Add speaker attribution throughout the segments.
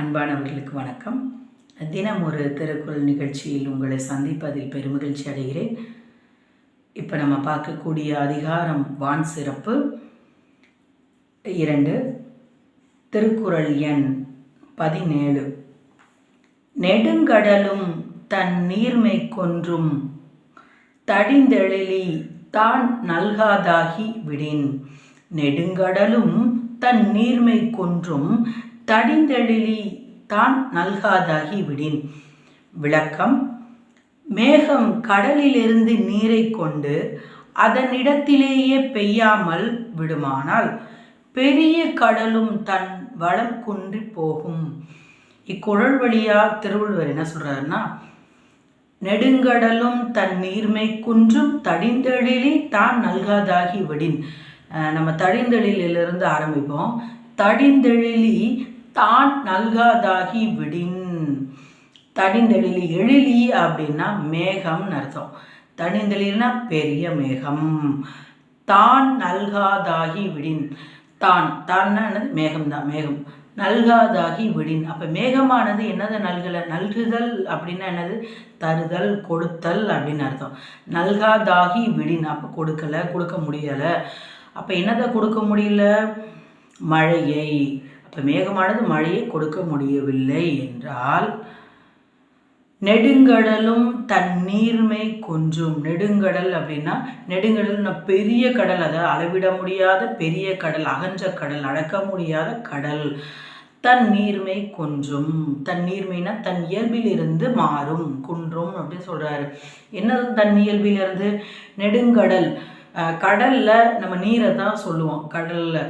Speaker 1: அன்பானவர்களுக்கு வணக்கம் தினம் ஒரு திருக்குறள் நிகழ்ச்சியில் உங்களை சந்திப்பதில் பெருமகிழ்ச்சி அடைகிறேன் இப்போ நம்ம பார்க்கக்கூடிய அதிகாரம் வான் சிறப்பு இரண்டு திருக்குறள் எண் பதினேழு நெடுங்கடலும் தன் நீர்மை கொன்றும் தடிந்தெழிலி தான் நல்காதாகி விடின் நெடுங்கடலும் தன் நீர்மை கொன்றும் தடிந்தெழிலி தான் நல்காதாகி விடின் விளக்கம் மேகம் கடலிலிருந்து நீரை கொண்டு அதன் இடத்திலேயே பெய்யாமல் விடுமானால் பெரிய கடலும் தன் வளம் குன்றி போகும் இக்குழல் வழியாக திருவள்ளுவர் என்ன சொல்கிறாருன்னா நெடுங்கடலும் தன் நீர்மை குன்றும் தடிந்தெழிலி தான் நல்காதாகி விடின் நம்ம தடிந்தெழிலிருந்து ஆரம்பிப்போம் தடிந்தெழிலி தான் நல்காதாகி விடின் தடிந்தெழிலி எழிலி அப்படின்னா மேகம்னு அர்த்தம் தடிந்தெழில்னா பெரிய மேகம் தான் நல்காதாகி விடின் தான் தான் மேகம் தான் மேகம் நல்காதாகி விடின் அப்போ மேகமானது என்னதை நல்கலை நல்குதல் அப்படின்னா என்னது தருதல் கொடுத்தல் அப்படின்னு அர்த்தம் நல்காதாகி விடின் அப்போ கொடுக்கலை கொடுக்க முடியலை அப்போ என்னதை கொடுக்க முடியல மழையை இப்போ மேகமானது மழையை கொடுக்க முடியவில்லை என்றால் நெடுங்கடலும் தண்ணீர்மை கொஞ்சம் நெடுங்கடல் அப்படின்னா நெடுங்கடல்னா பெரிய கடல் அதை அளவிட முடியாத பெரிய கடல் அகன்ற கடல் அடக்க முடியாத கடல் தன் நீர்மை கொஞ்சம் தன் நீர்மைனா தன் இயல்பிலிருந்து மாறும் குன்றும் அப்படின்னு சொல்கிறாரு என்ன தன் இயல்பிலிருந்து நெடுங்கடல் கடலில் நம்ம நீரை தான் சொல்லுவோம் கடலில்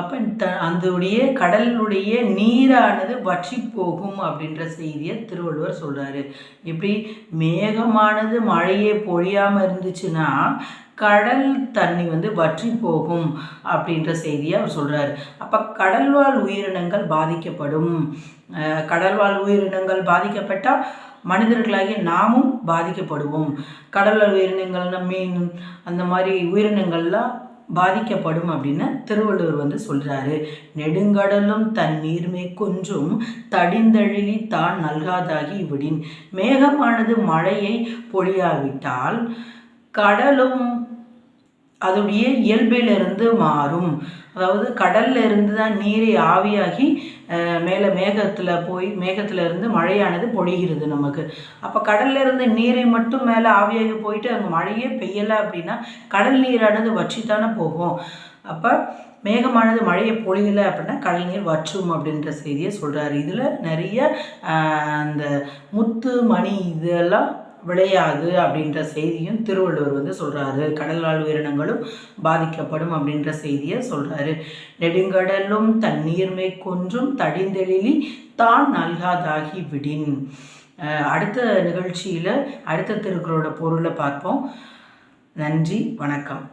Speaker 1: அப்போ த அதனுடைய கடலுடைய நீரானது வற்றி போகும் அப்படின்ற செய்தியை திருவள்ளுவர் சொல்கிறாரு இப்படி மேகமானது மழையே பொழியாமல் இருந்துச்சுன்னா கடல் தண்ணி வந்து வற்றி போகும் அப்படின்ற செய்தியை அவர் சொல்கிறார் அப்போ கடல்வாழ் உயிரினங்கள் பாதிக்கப்படும் கடல்வாழ் உயிரினங்கள் பாதிக்கப்பட்டால் மனிதர்களாகிய நாமும் பாதிக்கப்படுவோம் கடல்வாழ் உயிரினங்கள்னா மீன் அந்த மாதிரி உயிரினங்கள்லாம் பாதிக்கப்படும் அப்படின்னு திருவள்ளுவர் வந்து சொல்கிறாரு நெடுங்கடலும் தன் நீர்மை கொஞ்சும் தடிந்தழிலி தான் நல்காதாகி விடின் மேகமானது மழையை பொழியாவிட்டால் கடலும் அதோடைய இயல்பிலிருந்து மாறும் அதாவது கடல்ல இருந்து தான் நீரை ஆவியாகி மேலே மேகத்தில் போய் மேகத்தில் இருந்து மழையானது பொழிகிறது நமக்கு அப்போ கடல்ல இருந்து நீரை மட்டும் மேலே ஆவியாகி போயிட்டு அங்கே மழையே பெய்யலை அப்படின்னா கடல் நீரானது வற்றித்தானே போகும் அப்போ மேகமானது மழையை பொழியலை அப்படின்னா கடல் நீர் வற்றும் அப்படின்ற செய்தியை சொல்கிறாரு இதில் நிறைய அந்த முத்து மணி இதெல்லாம் விளையாது அப்படின்ற செய்தியும் திருவள்ளுவர் வந்து சொல்கிறாரு கடலால் உயிரினங்களும் பாதிக்கப்படும் அப்படின்ற செய்தியை சொல்கிறாரு நெடுங்கடலும் தண்ணீர்மை கொன்றும் தடிந்தெழிலி தான் நல்காதாகி விடின் அடுத்த நிகழ்ச்சியில் அடுத்த திருக்குறளோட பொருளை பார்ப்போம் நன்றி வணக்கம்